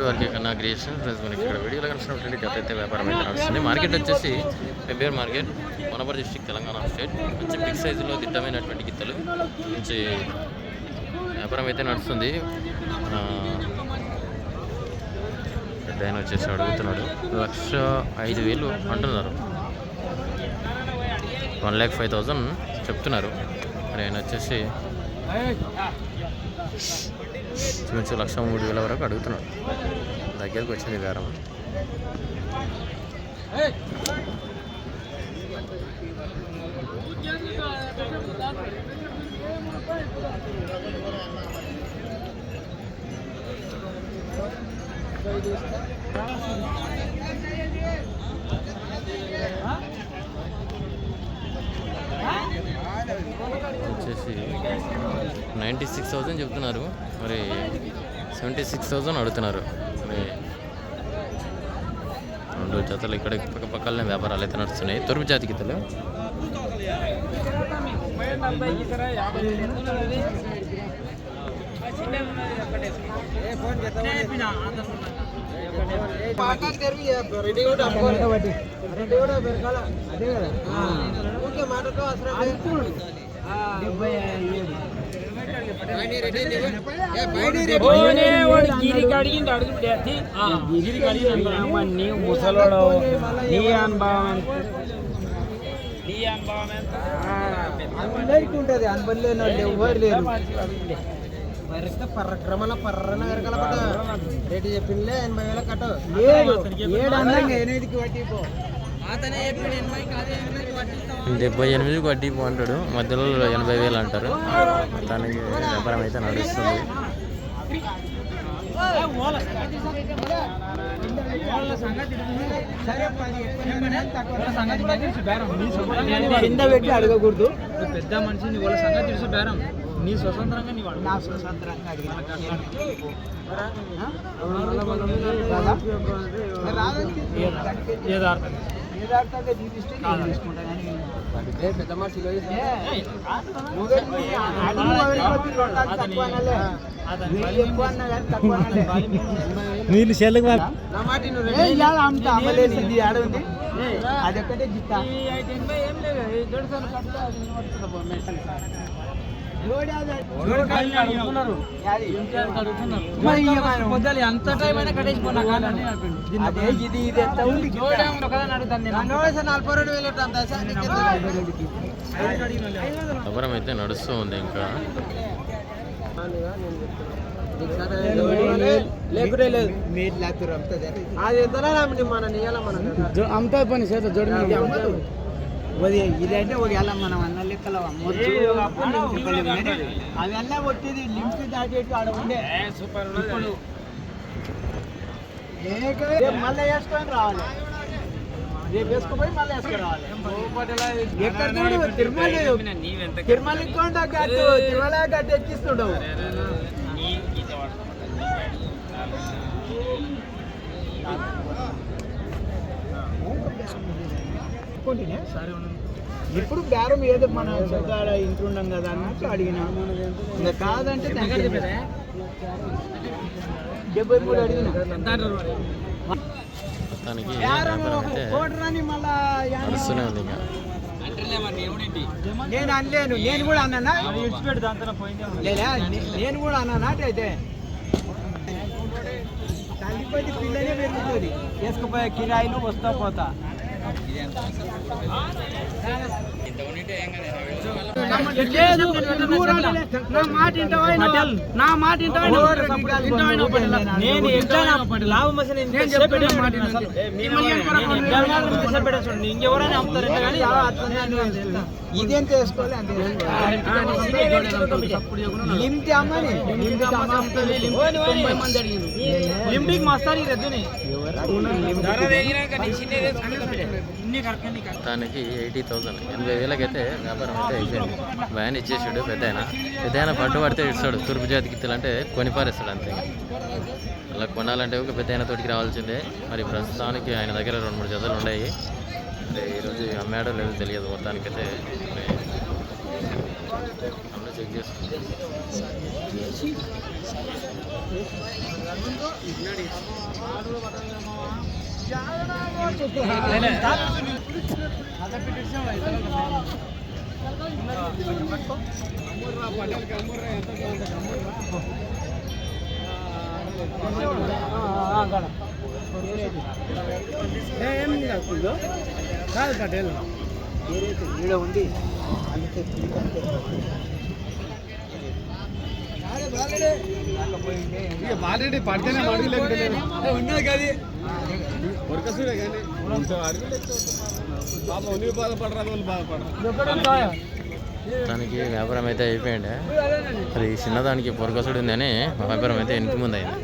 To RK Kanna creation friends మనకి ఇక్కడ వీడియోలో కనిపిస్తున్నటువంటి గత అయితే వ్యాపారం అయితే నడుస్తుంది. మార్కెట్ వచ్చేసి పెబ్బేర్ మార్కెట్ మనపర్ డిస్టిక్ తెలంగాణ స్టేట్ మంచి బిగ్ సైజులో దిట్టమైనటువంటి గిత్తలు మంచి వ్యాపారం అయితే నడుస్తుంది. పెద్ద ఆయన వచ్చేసి అడుగుతున్నాడు. లక్ష ఐదు వేలు అంటున్నారు. వన్ ల్యాక్ ఫైవ్ థౌజండ్ చెప్తున్నారు. మరి ఆయన వచ్చేసి ఇంచుమించు లక్ష మూడు వేల వరకు అడుగుతున్నాడు. దగ్గరికి వచ్చింది బేరం వచ్చేసి నైంటీ సిక్స్ థౌజండ్ చెప్తున్నారు. మరి సెవెంటీ సిక్స్ థౌజండ్ అడుగుతున్నారు. మరి రెండు జతలు ఇక్కడ పక్క పక్కనే వ్యాపారాలు అయితే నడుస్తున్నాయి. తొరుపు జాతి గీతలు రెడీ కూడా అదే కదా ఊరికే మాటతో అసలు డెబ్బై నీ ముసలోడు నీ అనుభవం నీ అనుభవం అందరికి ఉంటుంది అనుభవం లేని వాళ్ళు ఎవరు లేరు. పర్రన వెరకల రేటు చెప్పిందిలే ఎనభై వేల కట్ట ఏడు ఏడు అందంగా ఎనిమిదికి వడ్డీపో డెబ్బై ఎనిమిది వడ్డీ అంటాడు మధ్యలో ఎనభై వేలు అంటారు. దానికి వ్యాపారం అయితే నడుస్తుంది. కింద పెట్టి అడగకూడదు. పెద్ద మనిషి నీ వాళ్ళ సంగతి తెలుసు బేరం. నీ స్వతంత్రంగా నీ వాడు. నా స్వతంత్రంగా అడిగిన. పెద్ద మనుషులు నీళ్ళు చెల్లకు అమ్మలేసింది ఆడ ఉంది అది వ్యాపారం అయితే నడుస్తూ ఉంది ఇంకా. అమ్ముతా పని చేత జోడి ఇదంటే ఒక ఎలా మనం అన్న లెక్కల అమ్మొచ్చు. అవన్నీ వచ్చేది లింక్ దాటేటి ఆడ ఉండే. ఇప్పుడు రేపు మళ్ళీ వేసుకొని రావాలి. రేపు వేసుకుపోయి మళ్ళీ వేసుకొని రావాలి. ఎక్కడ చూడు తిరుమల తిరుమల కొండ గట్టు తిరుమల గట్టు ఎక్కిస్తుడు ఇప్పుడు బేరం ఏదో మన సొంతాడ ఇంట్లో ఉన్నాం కదా అన్నట్టు అడిగినా. ఇంకా కాదంటే డెబ్బై మూడు అడిగిన. నేను అనలేను నేను కూడా అన్నానా? లేదా? నేను కూడా అన్నానా అయితే? తల్లిపతి పిల్లనే పెరుగుతుంది. వేసుకుపోయే కిరాయిలు వస్తా పోతా. నేను మాట ఇంకెవరైనా అమ్ముతారు కానీ ఇదేంత వేసుకోవాలి అంతే లిమిట్ మంది అడిగింది లింబిక్ మస్తాని రద్దుని. తనకి ఎయిటీ థౌసండ్. ఎనభై వేలకైతే వ్యాపారం అయితే అయిపోయింది. వ్యాన్ ఇచ్చేసాడు పెద్ద ఆయన పెద్ద ఆయన పట్టు పడితే ఇస్తాడు. తూర్పు జాతి గిత్తలు అంటే అంతే అలా కొనాలంటే ఒక పెద్ద ఆయన తోటికి రావాల్సిందే. మరి ప్రస్తుతానికి ఆయన దగ్గర రెండు మూడు జతలు ఉన్నాయి. అంటే ఈరోజు అమ్మాడో లేదో తెలియదు. మొత్తానికైతే చెక్ చేసుకో. కాదు పటేల్ ఈడ ఉంది అందుకే బాలరెడ్డి పడితేనే ఉన్నది కానీ ఉరకసుడే కానీ పాప నీవు బాధపడరా వాళ్ళు బాధపడరా. దానికి వ్యాపారం అయితే అయిపోయింది అది చిన్నదానికి పొరకసుడు ఉందని వ్యాపారం అయితే ఇంటి ముందు అయింది.